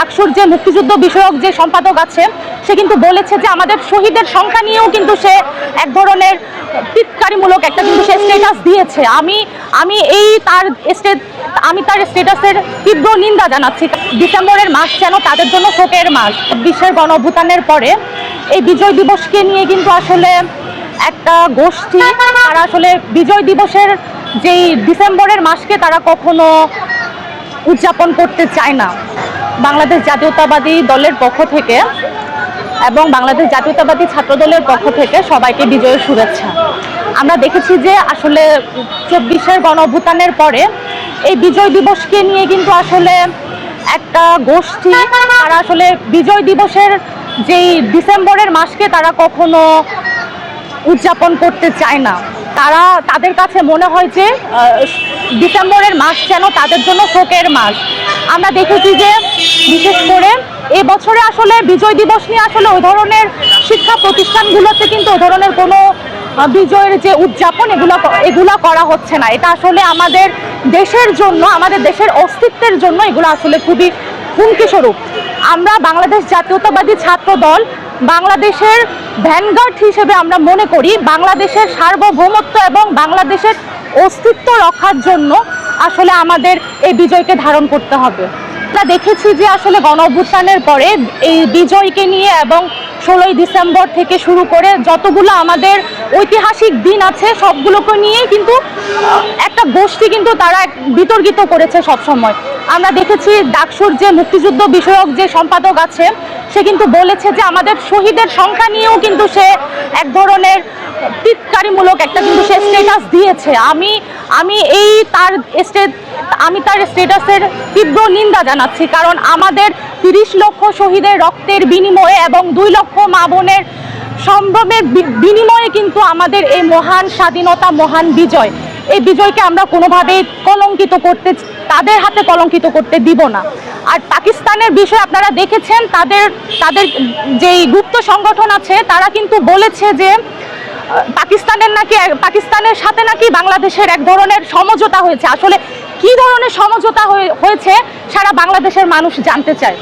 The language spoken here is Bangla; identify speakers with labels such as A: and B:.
A: ডাকসুর যে মুক্তিযুদ্ধ বিষয়ক যে সম্পাদক আছে সে কিন্তু বলেছে যে আমাদের শহীদের সংখ্যা নিয়েও কিন্তু সে এক ধরনের টিটকারিমূলক একটা কিন্তু সে স্টেটাস দিয়েছে। আমি আমি এই তার স্টেট আমি তার স্টেটাসের তীব্র নিন্দা জানাচ্ছি। ডিসেম্বরের মাস যেন তাদের জন্য শোকের মাস। বিশ্বের গণ অভ্যুত্থানের পরে এই বিজয় দিবসকে নিয়ে কিন্তু আসলে একটা গোষ্ঠী, তারা আসলে বিজয় দিবসের যেই ডিসেম্বরের মাসকে তারা কখনো উদযাপন করতে চায় না। বাংলাদেশ জাতীয়তাবাদী দলের পক্ষ থেকে এবং বাংলাদেশ জাতীয়তাবাদী ছাত্র দলের পক্ষ থেকে সবাইকে বিজয়ের শুভেচ্ছা। আমরা দেখেছি যে আসলে চব্বিশের গণ পরে এই বিজয় দিবসকে নিয়ে কিন্তু আসলে একটা গোষ্ঠী, তারা আসলে বিজয় দিবসের যেই ডিসেম্বরের মাসকে তারা কখনো উদযাপন করতে চায় না। তারা তাদের কাছে মনে হয় যে ডিসেম্বরের মাস যেন তাদের জন্য শোকের মাস। আমরা দেখেছি যে, বিশেষ করে এ বছরে আসলে বিজয় দিবস নিয়ে আসলে ওই ধরনের শিক্ষা প্রতিষ্ঠানগুলোতে কিন্তু ওই ধরনের কোনো বিজয়ের যে উদযাপন এগুলো এগুলো করা হচ্ছে না। এটা আসলে আমাদের দেশের জন্য, আমাদের দেশের অস্তিত্বের জন্য এগুলো আসলে খুবই হুমকি স্বরূপ আমরা বাংলাদেশ জাতীয়তাবাদী ছাত্র দল বাংলাদেশের ভ্যানগার্ড হিসেবে আমরা মনে করি বাংলাদেশের সার্বভৌমত্ব এবং বাংলাদেশের অস্তিত্ব রক্ষার জন্য আসলে আমাদের এই বিজয়কে ধারণ করতে হবে। আমরা দেখেছি যে আসলে গণ অভ্যুত্থানের পরে এই বিজয়কে নিয়ে এবং ষোলোই ডিসেম্বর থেকে শুরু করে যতগুলো আমাদের ঐতিহাসিক দিন আছে, সবগুলোকে নিয়েই কিন্তু একটা গোষ্ঠী কিন্তু তারা বিতর্কিত করেছে সবসময়। আমরা দেখেছি ডাকসুর যে মুক্তিযুদ্ধ বিষয়ক যে সম্পাদক আছে সে কিন্তু বলেছে যে আমাদের শহীদের সংখ্যা নিয়েও কিন্তু সে এক ধরনের টিটকারিমূলক একটা কিন্তু সে স্টেটাস দিয়েছে। আমি আমি এই তার স্টেট আমি তার স্টেটাসের তীব্র নিন্দা জানাচ্ছি, কারণ আমাদের তিরিশ লক্ষ শহীদের রক্তের বিনিময়ে এবং দুই লক্ষ মা বোনের সম্ভ্রমের বিনিময়ে কিন্তু আমাদের এই মহান স্বাধীনতা, মহান বিজয়, এই বিজয়কে আমরা কোনোভাবেই কলঙ্কিত করতে তাদের হাতে কলঙ্কিত করতে দিব না। আর পাকিস্তানের বিষয়ে আপনারা দেখেছেন, তাদের তাদের যেই গুপ্ত সংগঠন আছে, তারা কিন্তু বলেছে যে পাকিস্তানের নাকি, পাকিস্তানের সাথে নাকি বাংলাদেশের এক ধরনের সমঝোতা হয়েছে। আসলে কি ধরনের সমঝোতা হয়ে- হয়েছে, সারা বাংলাদেশের মানুষ জানতে চায়।